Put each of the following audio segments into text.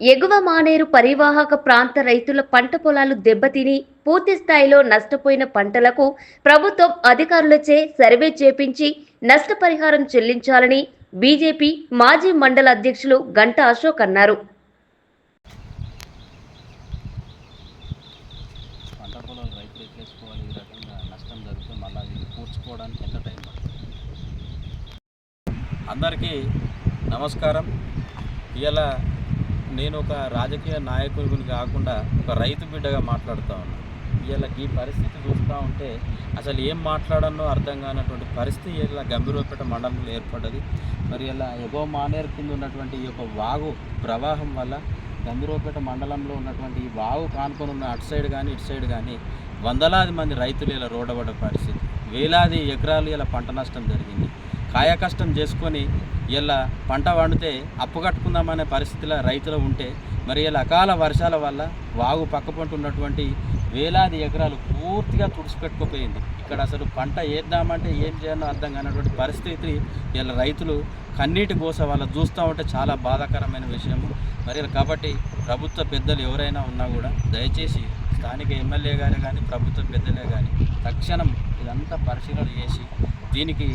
ఎగువ మానేరు పరివాహక ప్రాంత రైతుల పంట పొలాలు దెబ్బతిని పూర్తి స్థాయిలో నష్టపోయిన పంటలకు ప్రభుత్వం అధికారులచే సర్వే చేపించి నష్టపరిహారం చెల్లించాలని బీజేపీ మాజీ మండల అధ్యక్షులు గంటా అశోక్ అన్నారు. అందరికీ నమస్కారం. ఇలా నేను ఒక రాజకీయ నాయకుడిని కాకుండా ఒక రైతు బిడ్డగా మాట్లాడుతూ ఉన్నాను ఇలా ఈ పరిస్థితి చూస్తూ ఉంటే అసలు ఏం మాట్లాడనో అర్థం కానటువంటి పరిస్థితి ఇలా గంభీరపేట మండలంలో ఏర్పడ్డది. మరి ఇలా ఎగో మానేర్ కింద ఉన్నటువంటి ఈ యొక్క వాగు ప్రవాహం వల్ల గంభీరపేట మండలంలో ఉన్నటువంటి ఈ వాగు కానుకొని ఉన్న అటు సైడ్ కానీ ఇటు సైడ్ కానీ వందలాది మంది రైతులు ఇలా రోడ్డబడ్డ పరిస్థితి. వేలాది ఎకరాలు ఇలా పంట నష్టం జరిగింది. కాయకష్టం చేసుకొని ఇలా పంట వండితే అప్పు కట్టుకుందామనే పరిస్థితిలో రైతులు ఉంటే మరి ఇలా అకాల వర్షాల వల్ల వాగు పక్క పంట ఉన్నటువంటి వేలాది ఎకరాలు పూర్తిగా తుడిచిపెట్టుకుపోయింది. ఇక్కడ అసలు పంట వేద్దామంటే ఏం చేయాలో అర్థం కానటువంటి పరిస్థితి ఇలా రైతులు కన్నీటి గోస వాళ్ళ చూస్తూ ఉంటే చాలా బాధాకరమైన విషయం మరి కాబట్టి ప్రభుత్వ పెద్దలు ఎవరైనా ఉన్నా కూడా దయచేసి స్థానిక ఎమ్మెల్యే గారే కానీ ప్రభుత్వ పెద్దలే కానీ తక్షణం ఇదంతా పరిశీలన చేసి దీనికి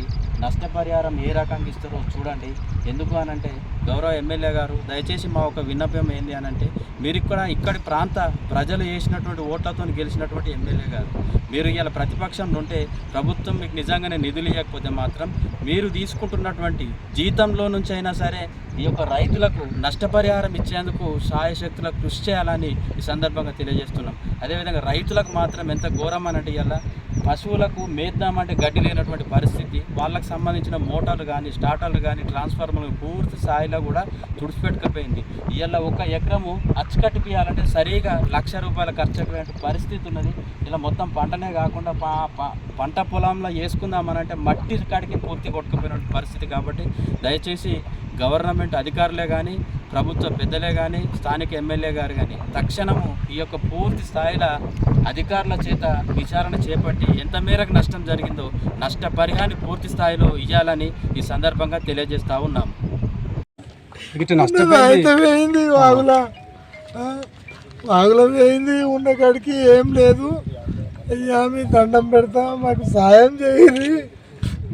నష్టపరిహారం ఏ రకంగా ఇస్తారో చూడండి. ఎందుకు అనంటే గౌరవ ఎమ్మెల్యే గారు దయచేసి మా ఒక విన్నపం ఏంది అనంటే మీరు ఇక్కడ ఇక్కడి ప్రాంత ప్రజలు చేసినటువంటి ఓట్లతో గెలిచినటువంటి ఎమ్మెల్యే గారు మీరు ఇలా ప్రతిపక్షంలో ఉంటే ప్రభుత్వం మీకు నిజంగానే నిధులు ఇవ్వకపోతే మాత్రం మీరు తీసుకుంటున్నటువంటి జీతంలో నుంచి అయినా సరే ఈ యొక్క రైతులకు నష్టపరిహారం ఇచ్చేందుకు సాయశక్తులకు కృషి చేయాలని ఈ సందర్భంగా తెలియజేస్తున్నాం. అదేవిధంగా రైతులకు మాత్రం ఎంత ఘోరం అనంటే ఇలా పశువులకు మేద్దామంటే గడ్డి లేనటువంటి పరిస్థితి వాళ్ళకి సంబంధించిన మోటార్లు కానీ స్టార్టర్లు కానీ ట్రాన్స్ఫార్మర్లు పూర్తి స్థాయిలో కూడా తుడిచిపెట్టుకుపోయింది. ఇలా ఒక ఎకరము అచ్చుకట్టి పియాలంటే సరిగా లక్ష రూపాయల ఖర్చు అయిపోయే పరిస్థితి ఉన్నది. ఇలా మొత్తం పంటనే కాకుండా పా పంట పొలంలో వేసుకుందామనంటే మట్టి కాడికి పూర్తి కొట్టుకుపోయినటువంటి పరిస్థితి కాబట్టి దయచేసి గవర్నమెంట్ అధికారులే కానీ ప్రభుత్వ పెద్దలే కానీ స్థానిక ఎమ్మెల్యే గారు కానీ తక్షణము ఈ యొక్క పూర్తి స్థాయిలో అధికారుల చేత విచారణ చేపట్టి ఎంత మేరకు నష్టం జరిగిందో నష్టపరిహారాన్ని పూర్తి స్థాయిలో ఇవ్వాలని ఈ సందర్భంగా తెలియజేస్తా ఉన్నాం ఇటు అయితే పోయింది వాగుల. పోయింది ఉన్న కాడికి ఏం లేదు. అయ్యా మీ దండం పెడతా మాకు సాయం చేయండి.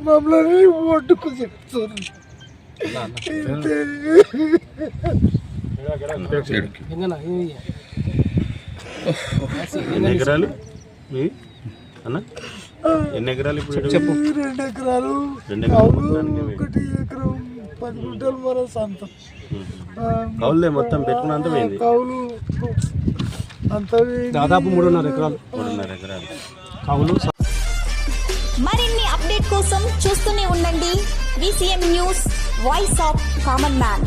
మమ్మల్ని ఒడ్డుకు చెప్తారు ఇంతే. ఎన్ని ఎకరాలు? మీ? అన్న? ఎన్ని ఎకరాలు ఇప్పుడు చెప్పు. రెండు ఎకరాలు రెండు ఎకరాలు కౌలు. ఒకటి ఎకరం పది గుంటలు మన సొంతం. కౌలులే మొత్తం పెట్టుకున్నంత పోయింది? కౌలు అంత దాదాపు మూడున్నర ఎకరాలు. మూడున్నర ఎకరాలు. అప్డేట్ కోసం చూస్తూనే ఉండండి. VCM news voice of common man